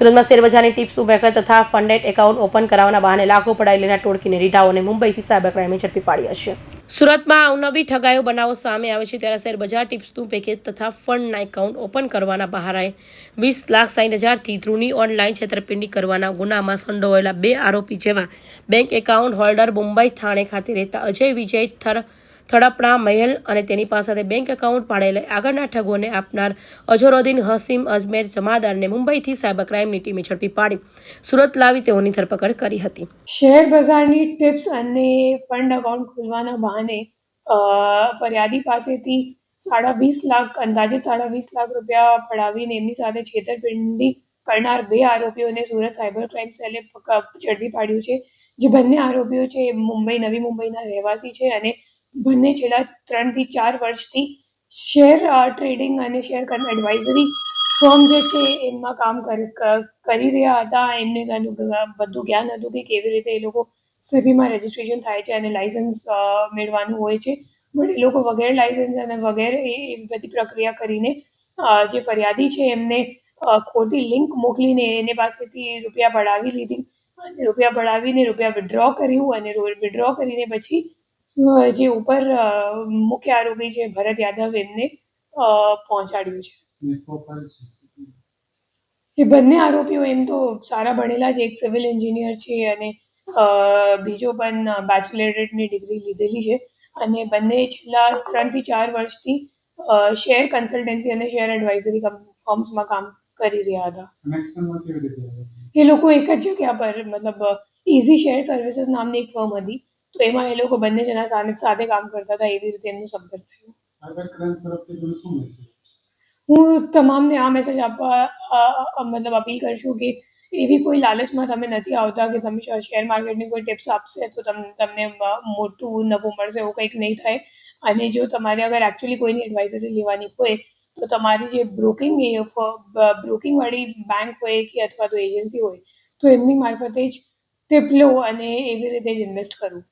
સુરતમાં શેરબજારની ટીપ્સ વેકર તથા funded account open કરાવવાના બહાને લાખો પડાયેલીના ટોળકીને રીઢાઓને મુંબઈથી સાયબર ક્રાઇમે ઝડપી પાડ્યા છે. સુરતમાં અવનવી ઠગાયો બનાવો સામે આવે છે ત્યારે શેરબજાર ટિપ્સનું પેકેજ તથા ફંડના એકાઉન્ટ ઓપન કરવાના બહારાએ વીસ લાખ સાઠ હજારથી ધ્રુની ઓનલાઈન છેતરપિંડી કરવાના ગુનામાં સંડોવાયેલા બે આરોપી જેવા bank account holder Mumbai Thane ખાતે રહેતા અજય વિજય થર થડપણા મહેલ અને તેની પાસેથી બેંક એકાઉન્ટ પાડેલા આગળના ઠગોને આપનાર અઝરુદ્દીન હસીમ અજમેર જમાદારને મુંબઈથી સાયબર ક્રાઇમની ટીમે ઝડપી પાડી. સુરત લાવી તેઓની ધરપકડ કરી હતી. શેર બજારની ટિપ્સ અને ફંડ અકાઉન્ટ ખોલવાના બહાને ફરિયાદી પાસેથી સાડા વીસ લાખ, અંદાજે સાડા વીસ લાખ રૂપિયા પડાવીને એમની સાથે છેતરપિંડી કરનાર બે આરોપીઓને સુરત સાયબર ક્રાઇમ સેલે ઝડપી પાડ્યું છે. જે બંને આરોપીઓ છે એ મુંબઈ, નવી મુંબઈના રહેવાસી છે અને બંને છેલ્લા ત્રણથી ચાર વર્ષથી શેર ટ્રેડિંગ અને શેર એડવાઇઝરી ફર્મ જે છે એમાં કામ કરી રહ્યા હતા. એમને બધું જ્ઞાન હતું કે કેવી રીતે એ લોકો સેબીમાં રજિસ્ટ્રેશન થાય છે અને લાઇસન્સ મેળવાનું હોય છે. બટ એ લોકો વગેરે લાઇસન્સ અને વગેરે એ બધી પ્રક્રિયા કરીને જે ફરિયાદી છે એમને ખોટી લિંક મોકલીને એને પાસેથી રૂપિયા પડાવી લીધી અને રૂપિયા પડાવીને રૂપિયા વિડ્રો કર્યું અને વિડ્રો કરીને પછી જે ઉપર મુખ્ય આરોપી છે ભરત યાદવ, એમને પહોંચાડ્યું છે. એ બંને આરોપીઓ એમ તો સારા ભણેલા છે એક સિવિલ એન્જિનિયર છે અને બીજો પણ બેચલરેટની ડિગ્રી લીધેલી છે. અને બંને છેલ્લા ત્રણથી ચાર વર્ષથી શેર કન્સલ્ટન્સી અને શેર એડવાઇઝરી ફર્મ્સમાં કામ કરી રહ્યા હતા? એ લોકો એક જ જગ્યા પર, મતલબ ઇઝી શેર સર્વિસીસ નામની એક ફર્મ હતી. તો એમાં એ લોકો બંને જણા સામે સાથે કામ કરતા હતા એવી રીતે એમનું સંપર્ક થયો. હું તમામને આ મેસેજ આપવા મતલબ અપીલ કરશું કે એવી કોઈ લાલચમાં તમે નથી આવતા કે તમે શેર- માર્કેટની કોઈ ટિપ્સ આપશે તો તમ તમને મોટું નફો મળશે એવું કંઈક નહીં થાય. અને જો તમારે અગર એકચ્યુઅલી કોઈની એડવાઇઝરી લેવાની હોય તો તમારી જે બ્રોકિંગ બ્રોકિંગવાળી બેંક હોય કે અથવા તો એજન્સી હોય તો એમની મારફતે જ ટિપ લો અને એવી રીતે જ ઇન્વેસ્ટ કરવું